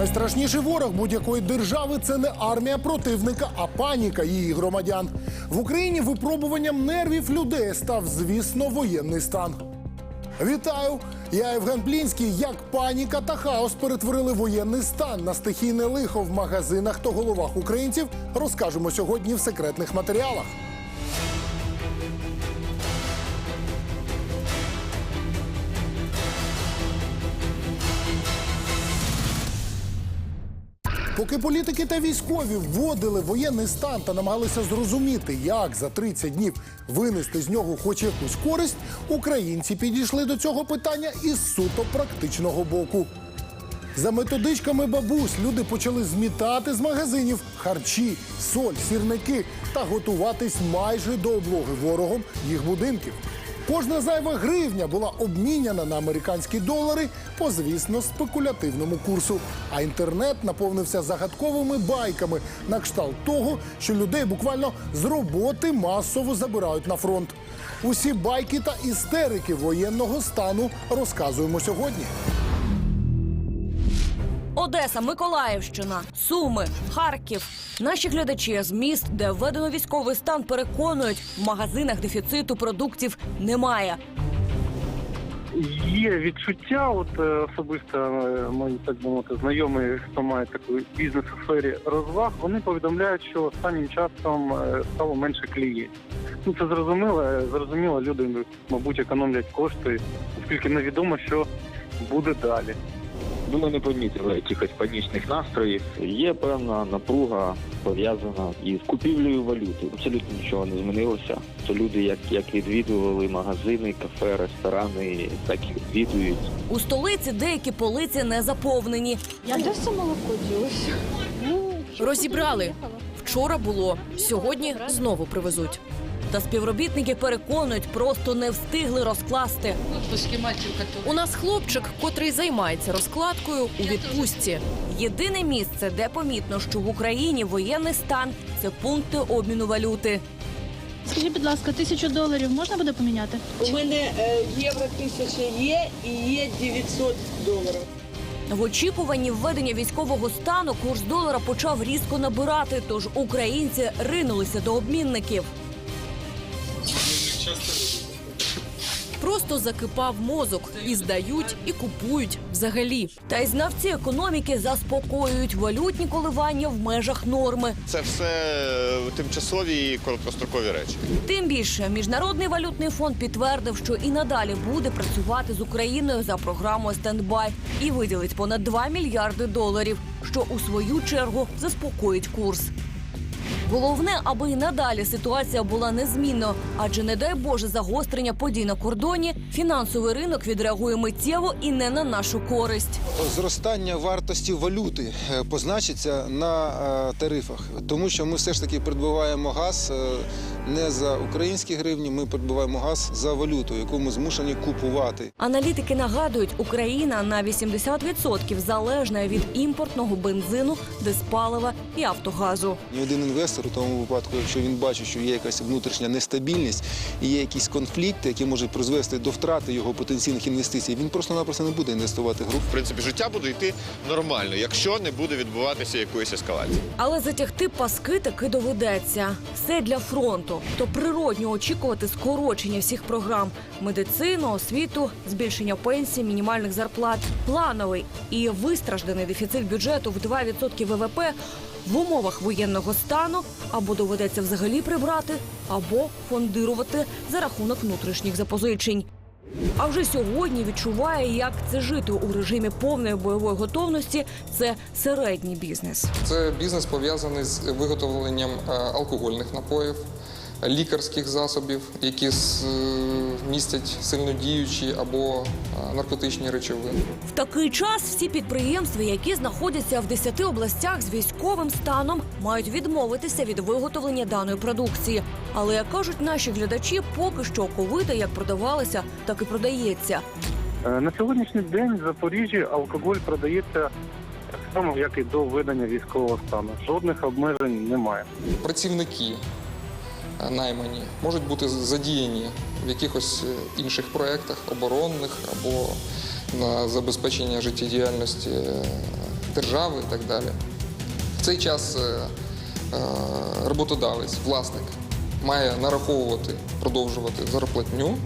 Найстрашніший ворог будь-якої держави це не армія противника, а паніка її громадян. В Україні випробуванням нервів людей став, звісно, воєнний стан. Вітаю! Я Євген Плінський. Як паніка та хаос перетворили воєнний стан на стихійне лихо в магазинах та головах українців, розкажемо сьогодні в секретних матеріалах. Поки політики та військові вводили воєнний стан та намагалися зрозуміти, як за 30 днів винести з нього хоч якусь користь, українці підійшли до цього питання із суто практичного боку. За методичками бабусь люди почали змітати з магазинів харчі, соль, сірники та готуватись майже до облоги ворогом їх будинків. Кожна зайва гривня була обміняна на американські долари по, звісно, спекулятивному курсу. А інтернет наповнився загадковими байками на кшталт того, що людей буквально з роботи масово забирають на фронт. Усі байки та істерики воєнного стану розказуємо сьогодні. Одеса, Миколаївщина, Суми, Харків. Наші глядачі з міст, де введено військовий стан, переконують, в магазинах дефіциту продуктів немає. Є відчуття, от е, особисто е, мої так мовити, знайомі, хто має такий бізнес у сфері розваг, вони повідомляють, що останнім часом е, стало менше клієнтів. Ну це зрозуміло. Зрозуміло, люди, мабуть, економлять кошти, оскільки невідомо, що буде далі. Ну, ми не помітили якихось панічних настроїв. Є певна напруга пов'язана із купівлею валюти. Абсолютно нічого не змінилося. То люди, як, як відвідували магазини, кафе, ресторани, так і відвідують. У столиці деякі полиці не заповнені. Я де все молоко ділося? Ну, Розібрали. Вчора було, сьогодні знову привезуть. Та співробітники переконують, просто не встигли розкласти. У нас хлопчик, котрий займається розкладкою у відпустці. Єдине місце, де помітно, що в Україні воєнний стан це пункти обміну валюти. Скажіть, будь ласка, тисячу доларів можна буде поміняти? У мене е, євро тисяча є і є 900 доларів. В очікуванні введення військового стану курс долара почав різко набирати, тож українці ринулися до обмінників. Просто закипав мозок і здають, і купують взагалі. Та й знавці економіки заспокоюють валютні коливання в межах норми. Це все е, тимчасові і короткострокові речі. Тим більше міжнародний валютний фонд підтвердив, що і надалі буде працювати з Україною за програмою стендбай і виділить понад 2 мільярди доларів, що у свою чергу заспокоїть курс. Головне, аби і надалі ситуація була незмінною, адже не дай Боже загострення подій на кордоні, фінансовий ринок відреагує миттєво і не на нашу користь. зростання вартості валюти е, позначиться на е, тарифах, тому що ми все ж таки придбаваємо газ е, не за українські гривні, ми придбаваємо газ за валюту, яку ми змушені купувати. Аналітики нагадують, Україна на 80% залежна від імпортного бензину, диспалива і автогазу. Ні один інвестор у тому випадку, якщо він бачить, що є якась внутрішня нестабільність і є якісь конфлікти, які можуть призвести до втрати його потенційних інвестицій, він просто-напросто не буде інвестувати в гру. В принципі, життя буде йти нормально, якщо не буде відбуватися якоїсь ескалації. Але затягти паски таки доведеться. Все для фронту. То природньо очікувати скорочення всіх програм: медицину, освіту, збільшення пенсій, мінімальних зарплат, плановий і вистражданий дефіцит бюджету в 2% ВВП в умовах воєнного стану або доведеться взагалі прибрати, або фондирувати за рахунок внутрішніх запозичень. А вже сьогодні відчуває, як це жити у режимі повної бойової готовності. Це середній бізнес. Це бізнес пов'язаний з виготовленням е, алкогольних напоїв, лікарських засобів, які е, містять сильнодіючі або е, наркотичні речовини. В такий час всі підприємства, які знаходяться в 10 областях з військовим станом, мають відмовитися від виготовлення даної продукції. Але як кажуть наші глядачі, поки що оковита як продавалася, так і продається. Е, На сьогоднішній день в Запоріжжі алкоголь продається так само, як і до введення військового стану. Жодних обмежень немає. Працівники наймані можуть бути задіяні в якихось е, інших проєктах оборонних або на забезпечення життєдіяльності е, держави і так далі. В цей час е, роботодавець, власник має нараховувати, продовжувати зарплатню,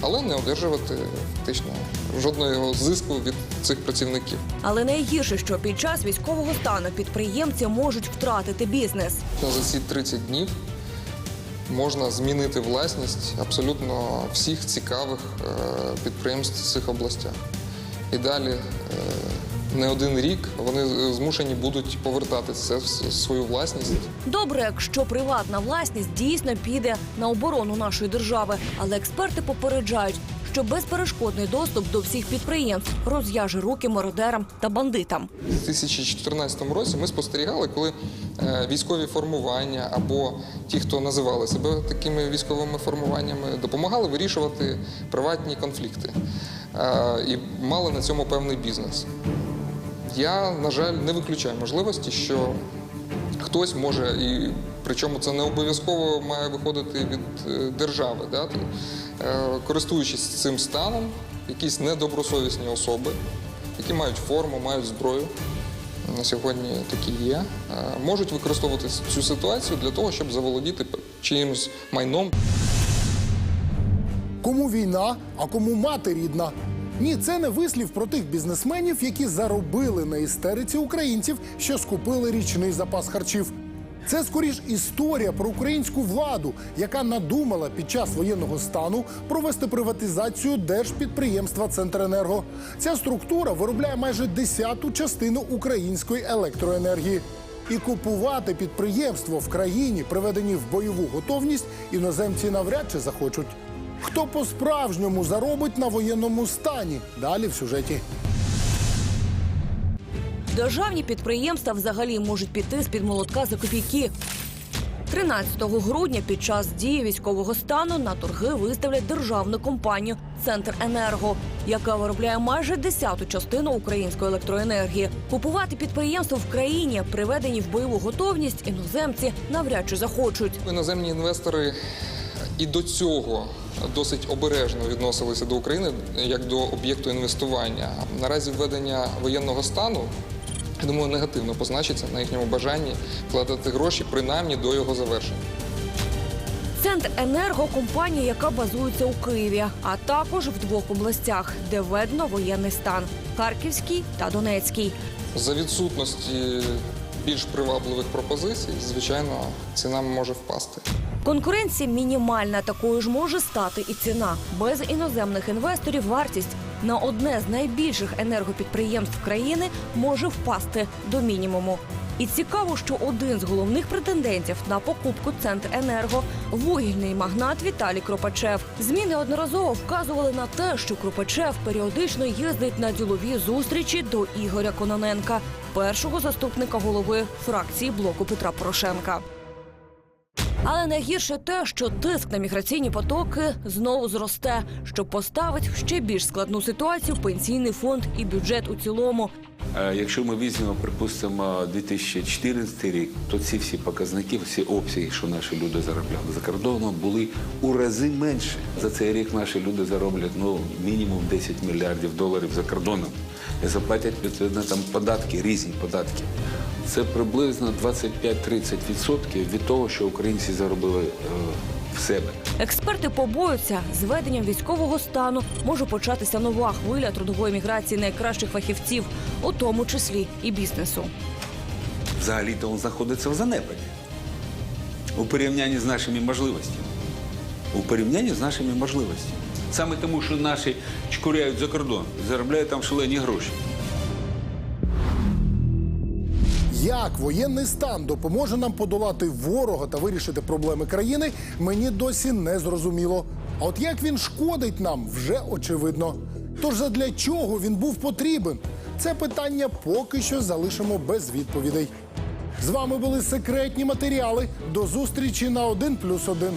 але не одержувати фактично жодного зиску від цих працівників. Але найгірше, що під час військового стану підприємці можуть втратити бізнес. За ці 30 днів можна змінити власність абсолютно всіх цікавих е, підприємств в цих областях. І далі е, не один рік вони змушені будуть повертати це в свою власність. Добре, якщо приватна власність дійсно піде на оборону нашої держави, але експерти попереджають, що безперешкодний доступ до всіх підприємств розв'яже руки мародерам та бандитам. У 2014 році ми спостерігали, коли е, військові формування або ті, хто називали себе такими військовими формуваннями, допомагали вирішувати приватні конфлікти е, і мали на цьому певний бізнес. Я, на жаль, не виключаю можливості, що хтось може, і причому це не обов'язково має виходити від е, держави, да? Е, користуючись цим станом, якісь недобросовісні особи, які мають форму, мають зброю. На сьогодні такі є, е, можуть використовувати цю ситуацію для того, щоб заволодіти чиїмось майном. Кому війна, а кому мати рідна. Ні, це не вислів про тих бізнесменів, які заробили на істериці українців, що скупили річний запас харчів. Це скоріш історія про українську владу, яка надумала під час воєнного стану провести приватизацію держпідприємства Центренерго. Ця структура виробляє майже десяту частину української електроенергії. І купувати підприємство в країні, приведені в бойову готовність, іноземці навряд чи захочуть. Хто по-справжньому заробить на воєнному стані? Далі в сюжеті. Державні підприємства взагалі можуть піти з під молотка за копійки. 13 грудня під час дії військового стану на торги виставлять державну компанію Центр Енерго, яка виробляє майже десяту частину української електроенергії. Купувати підприємство в країні, приведені в бойову готовність, іноземці навряд чи захочуть. Іноземні інвестори і до цього досить обережно відносилися до України як до об'єкту інвестування. Наразі введення воєнного стану. Я думаю, негативно позначиться на їхньому бажанні вкладати гроші принаймні до його завершення. Центр енерго компанія, яка базується у Києві, а також в двох областях, де введено воєнний стан Харківський та Донецький. За відсутності більш привабливих пропозицій, звичайно, ціна може впасти. Конкуренція мінімальна, такою ж може стати і ціна. Без іноземних інвесторів вартість на одне з найбільших енергопідприємств країни може впасти до мінімуму. І цікаво, що один з головних претендентів на покупку центр енерго вугільний магнат Віталій Кропачев. Змі неодноразово вказували на те, що Кропачев періодично їздить на ділові зустрічі до Ігоря Кононенка, першого заступника голови фракції блоку Петра Порошенка. Але найгірше те, що тиск на міграційні потоки знову зросте, що поставить в ще більш складну ситуацію пенсійний фонд і бюджет у цілому. Е, Якщо ми візьмемо, припустимо, 2014 рік, то ці всі показники, всі обсяги, що наші люди заробляли за кордоном, були у рази менше. За цей рік наші люди зароблять ну мінімум 10 мільярдів доларів за кордоном і заплатять відповідно там податки, різні податки. Це приблизно 25-30% від того, що українці заробили е, в себе. Експерти побоюються, з введенням військового стану може початися нова хвиля трудової міграції найкращих фахівців, у тому числі і бізнесу. Взагалі-то він знаходиться в занепаді у порівнянні з нашими можливостями. У порівнянні з нашими можливостями. Саме тому, що наші чкуряють за кордон, заробляють там шалені гроші. Як воєнний стан допоможе нам подолати ворога та вирішити проблеми країни, мені досі не зрозуміло. А от як він шкодить нам, вже очевидно. Тож задля чого він був потрібен? Це питання поки що залишимо без відповідей. З вами були секретні матеріали. До зустрічі на 1+,1.